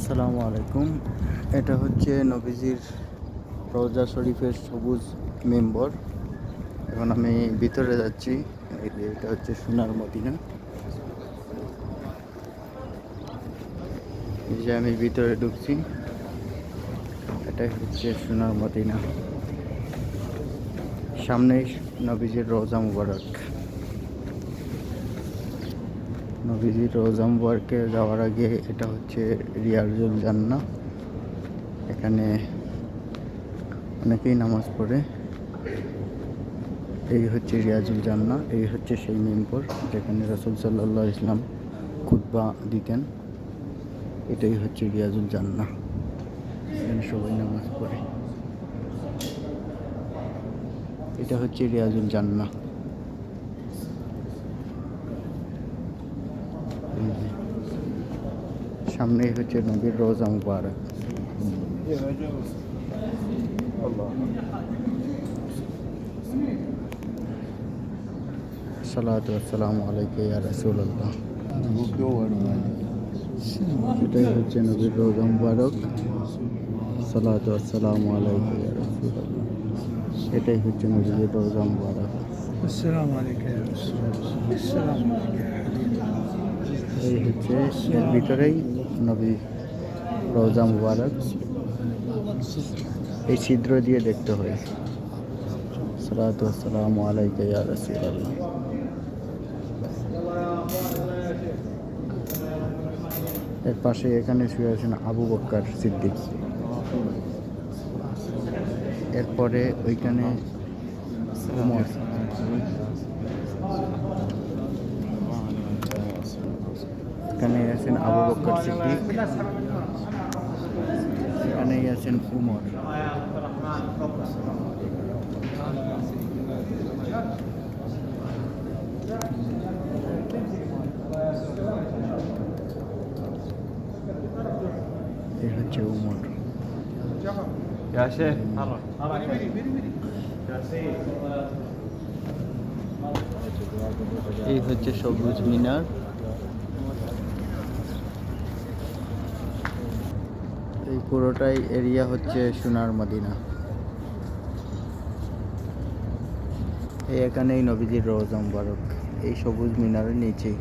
আসসালামু আলাইকুম। এটা হচ্ছে নবীজির রোজা শরীফের সবুজ মেম্বর। এখন আমি ভিতরে যাচ্ছি। এটা হচ্ছে সোনার মদিনা। এই যে আমি ভিতরে ঢুকছি। এটাই হচ্ছে সোনার মদিনা। সামনেই নবীজির রোজা মুবারক। নবীজির রোজা মুবারকে যাওয়ার আগে এটা হচ্ছে রিয়াজুল জান্না। এখানে অনেকেই নামাজ পড়ে। এই হচ্ছে রিয়াজুল জান্না, এই হচ্ছে সেই মেম্বর যেখানে রসুল সাল্লাহ ইসলাম খুতবা দিতেন। এটাই হচ্ছে রিয়াজুল জান্না। এখানে সবাই নামাজ পড়ে। এটা হচ্ছে রিয়াজুল জান্না। সামনে হচ্ছে নবীর রোজা মুবারক সালাম আলাইকে আর রসুল্লাহ এটাই হচ্ছে নবীর রোজা মুবারক সালাম আলাইকে আর রসুল্লাহ এটাই হচ্ছে নবীর রোজা মুবারক আসসালামু আলাইকুম আসসালামু আলাইকুম এই হচ্ছে এর ভিতরেই নবী রোজা মুবারক এই ছিদ্র দিয়ে দেখতে হয়। সালাতু আসসালামু আলাইকা ইয়া রাসূলুল্লাহ। এর পাশে এখানে শুয়ে আছেন আবু বক্কর সিদ্দিক। এরপরে ওইখানে এখানে আছেন আবু বক্কর সিদ্দিক এখানেই আছেন উমর এই হচ্ছে উমর يا شيخ এই হচ্ছে সবুজ মিনার এই পুরোটাই এরিয়া হচ্ছে সোনার মদিনা। এই এখানেই নবীজির রোজা মুবারক এই সবুজ মিনারের নিচেই।